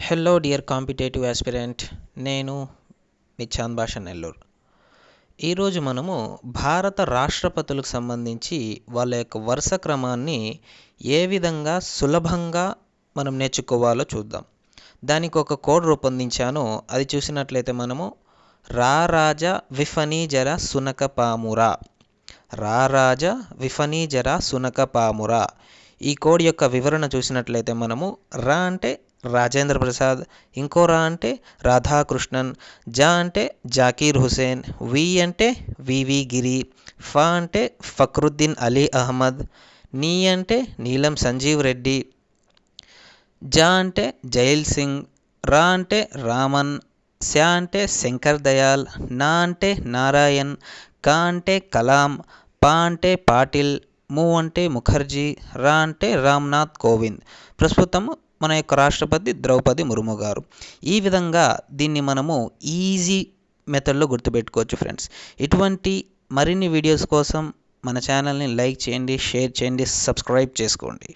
Hello dear competitive aspirant నేను మీ చాంద్ భాష నెల్లూరు. ఈరోజు మనము భారత రాష్ట్రపతులకు సంబంధించి వాళ్ళ యొక్క వరుస క్రమాన్ని ఏ విధంగా సులభంగా మనం నేర్చుకోవాలో చూద్దాం. దానికి ఒక కోడ్ రూపొందించాను. అది చూసినట్లయితే మనము రా రాజా విఫనీ జర సునక పామురా. రా రాజా విఫనీ జర సునక పామురా. ఈ కోడ్ యొక్క వివరణ చూసినట్లయితే మనము రా అంటే రాజేంద్ర ప్రసాద్ ఇంకో రా అంటే రాధాకృష్ణన్ జా అంటే జాకీర్ హుసేన్ వి అంటే వివి గిరి ఫ అంటే ఫక్రుద్దీన్ అలీ అహ్మద్ నీ అంటే నీలం సంజీవ్ రెడ్డి జా అంటే జైల్ సింగ్ రా అంటే రామన్ శా అంటే శంకర్ దయాల్ నా అంటే నారాయణ్ కా అంటే కలాం పా అంటే పాటిల్ ము అంటే ముఖర్జీ రా అంటే రామ్నాథ్ కోవింద్. ప్రస్తుతం మన యొక్క రాష్ట్రపతి ద్రౌపది ముర్ము గారు. ఈ విధంగా దీన్ని మనము ఈజీ మెథడ్లో గుర్తుపెట్టుకోవచ్చు ఫ్రెండ్స్. ఇటువంటి మరిన్ని వీడియోస్ కోసం మన ఛానల్ని లైక్ చేయండి షేర్ చేయండి సబ్స్క్రైబ్ చేసుకోండి.